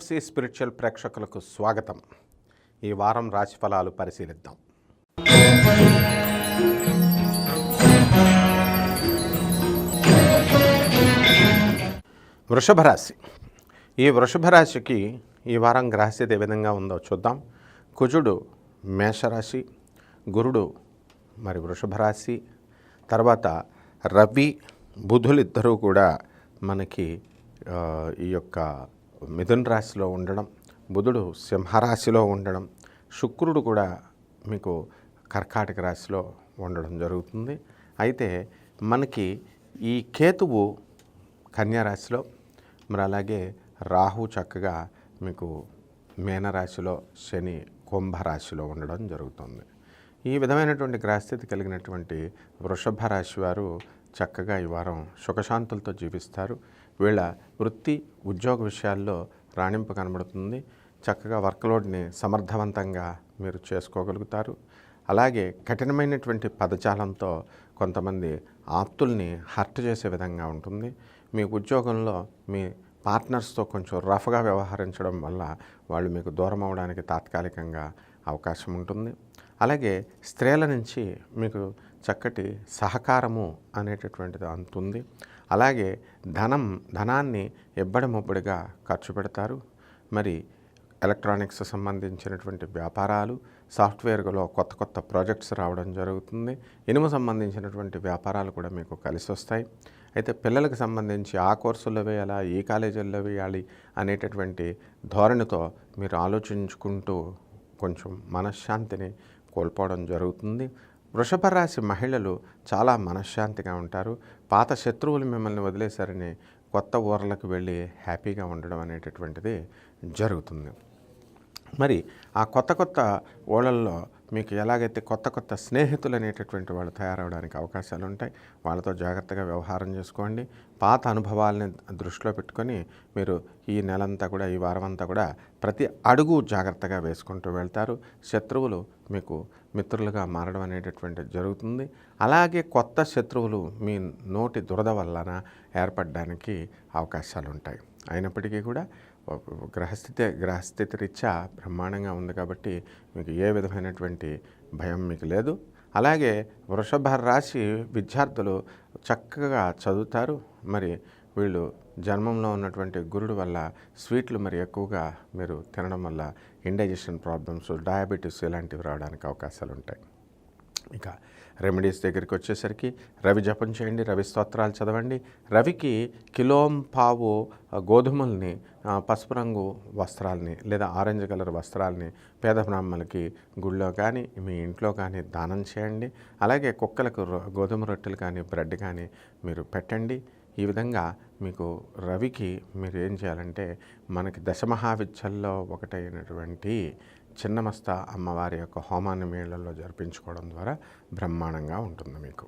రాశి స్పిరిచువల్ ప్రేక్షకులకు స్వాగతం. ఈ వారం రాశి ఫలాలు పరిశీలిద్దాం. వృషభ రాశి. ఈ వృషభ రాశికి ఈ వారం గ్రహస్థితి ఏ విధంగా ఉందో చూద్దాం. కుజుడు మేషరాశి గురుడు మరి వృషభ రాశి తర్వాత రవి బుధులు ఇద్దరూ కూడా మనకి ఈ యొక్క మిథున రాశిలో ఉండడం బుధుడు సింహరాశిలో ఉండడం శుక్రుడు కూడా మీకు కర్కాటక రాశిలో ఉండడం జరుగుతుంది. అయితే మనకి ఈ కేతువు కన్యారాశిలో మరి అలాగే రాహు చక్కగా మీకు మేనరాశిలో శని కుంభరాశిలో ఉండడం జరుగుతుంది. ఈ విధమైనటువంటి గ్రహస్థితి కలిగినటువంటి వృషభ రాశి వారు చక్కగా ఈ వారం సుఖశాంతులతో జీవిస్తారు. వీళ్ళ వృత్తి ఉద్యోగ విషయాల్లో రాణింపు కనబడుతుంది. చక్కగా వర్క్లోడ్ని సమర్థవంతంగా మీరు చేసుకోగలుగుతారు. అలాగే కఠినమైనటువంటి పదజాలంతో కొంతమంది ఆప్తుల్ని హర్ట్ చేసే విధంగా ఉంటుంది. మీ ఉద్యోగంలో మీ పార్ట్నర్స్తో కొంచెం రఫ్గా వ్యవహరించడం వల్ల వాళ్ళు మీకు దూరం అవడానికి తాత్కాలికంగా అవకాశం ఉంటుంది. అలాగే స్త్రీల నుంచి మీకు చక్కటి సహకారము అనేటటువంటిది అందుతుంది. అలాగే ధనం ధనాన్ని ఎబ్బడి ముబ్బడిగా ఖర్చు పెడతారు. మరి ఎలక్ట్రానిక్స్ సంబంధించినటువంటి వ్యాపారాలు సాఫ్ట్వేర్లో కొత్త కొత్త ప్రాజెక్ట్స్ రావడం జరుగుతుంది. ఇనుము సంబంధించినటువంటి వ్యాపారాలు కూడా మీకు కలిసి వస్తాయి అయితే పిల్లలకు సంబంధించి ఆ కోర్సుల్లో వేయాలా ఈ కాలేజీల్లో వేయాలి అనేటటువంటి ధోరణితో మీరు ఆలోచించుకుంటూ కొంచెం మనశ్శాంతిని కోల్పోవడం జరుగుతుంది. వృషభ రాశి మహిళలు చాలా మనశ్శాంతిగా ఉంటారు. పాత శత్రువులు మిమ్మల్ని వదిలేశారని కొత్త ఊర్లకు వెళ్ళి హ్యాపీగా ఉండడం అనేటటువంటిది జరుగుతుంది. మరి ఆ కొత్త కొత్త ఓళ్ళల్లో మీకు ఎలాగైతే కొత్త కొత్త స్నేహితులు అనేటటువంటి వాళ్ళు తయారవడానికి అవకాశాలు ఉంటాయి వాళ్ళతో జాగ్రత్తగా వ్యవహారం చేసుకోండి. పాత అనుభవాలని దృష్టిలో పెట్టుకొని మీరు ఈ నెలంతా కూడా ఈ వారం అంతా కూడా ప్రతి అడుగు జాగ్రత్తగా వేసుకుంటూ వెళ్తారు. శత్రువులు మీకు మిత్రులుగా మారడం అనేటటువంటి జరుగుతుంది. అలాగే కొత్త శత్రువులు మీ నోటి దురద వలన ఏర్పడడానికి అవకాశాలు ఉంటాయి అయినప్పటికీ కూడా గ్రహస్థితి గ్రహస్థితి రీత్యా బ్రహ్మాండంగా ఉంది కాబట్టి మీకు ఏ విధమైనటువంటి భయం మీకు లేదు. అలాగే వృషభ రాశి విద్యార్థులు చక్కగా చదువుతారు. మరి వీళ్ళు జన్మంలో ఉన్నటువంటి గురుడు వల్ల స్వీట్లు మరి ఎక్కువగా మీరు తినడం వల్ల ఇండైజెషన్ ప్రాబ్లమ్స్ డయాబెటీస్ ఇలాంటివి రావడానికి అవకాశాలు ఉంటాయి ఇక రెమెడీస్ దగ్గరికి వచ్చేసరికి రవి జపం చేయండి రవి స్తోత్రాలు చదవండి. రవికి కిలోం పావు గోధుమల్ని పసుపు రంగు వస్త్రాలని లేదా ఆరెంజ్ కలర్ వస్త్రాలని పేద బ్రాహ్మణులకి గుళ్ళో కానీ మీ ఇంట్లో కానీ దానం చేయండి. అలాగే కుక్కలకు గోధుమ రొట్టెలు కానీ బ్రెడ్ కానీ మీరు పెట్టండి. ఈ విధంగా మీకు రవికి మీరు ఏం చేయాలంటే మనకి దశమహావిద్యల్లో ఒకటైనటువంటి చిన్నమస్త అమ్మవారి యొక్క హోమాన్ని మేళల్లో జరిపించుకోవడం ద్వారా బ్రహ్మాండంగా ఉంటుంది మీకు.